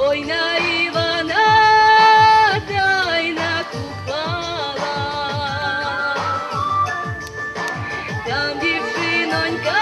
ой на купала. Там дівчинонька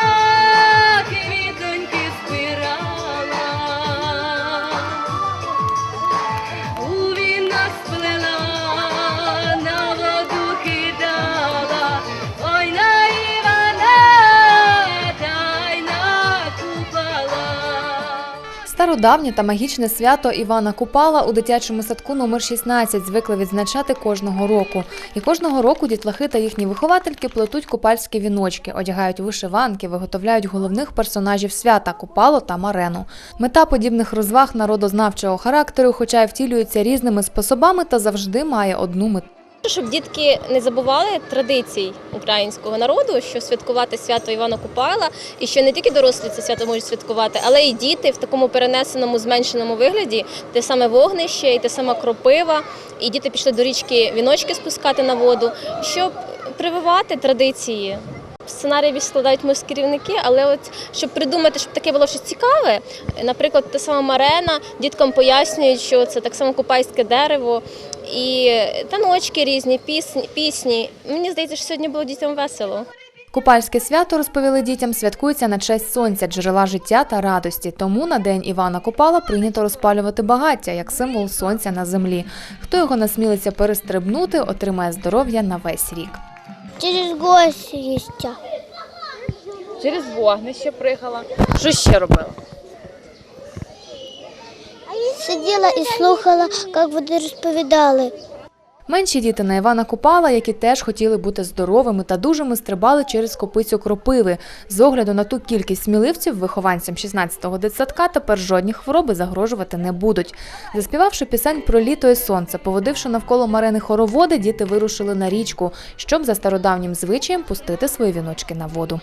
Стародавнє та магічне свято Івана Купала у дитячому садку номер 16 звикли відзначати кожного року. І кожного року дітлахи та їхні виховательки плетуть купальські віночки, одягають вишиванки, виготовляють головних персонажів свята Купало та Марену. Мета подібних розваг народознавчого характеру, хоча й втілюється різними способами, та завжди має одну мету. Щоб дітки не забували традицій українського народу, що святкувати свято Івана Купала, і що не тільки дорослі це свято можуть святкувати, але і діти в такому перенесеному, зменшеному вигляді, те саме вогнище, і те саме кропива. І діти пішли до річки віночки спускати на воду, щоб прививати традиції. Сценарії складають ми керівники, але от щоб придумати, щоб таке було щось цікаве, наприклад, та сама Марена, діткам пояснюють, що це так само купайське дерево і таночки різні, пісні. пісні. Мені здається, що сьогодні було дітям весело. Купальське свято, розповіли дітям, святкується на честь сонця, джерела життя та радості. Тому на день Івана Купала прийнято розпалювати багаття як символ сонця на землі. Хто його насмілиться перестрибнути, отримає здоров'я на весь рік. Через гостя. Через вогнище пригала. Що ще робила? Сиділа і слухала, як вони розповідали. Менші діти на Івана Купала, які теж хотіли бути здоровими та дужими, стрибали через копицю кропиви. З огляду на ту кількість сміливців, вихованцям 16-го дитсадка тепер жодні хвороби загрожувати не будуть. Заспівавши пісень про літо і сонце, поводивши навколо марени хороводи, діти вирушили на річку, щоб за стародавнім звичаєм пустити свої віночки на воду.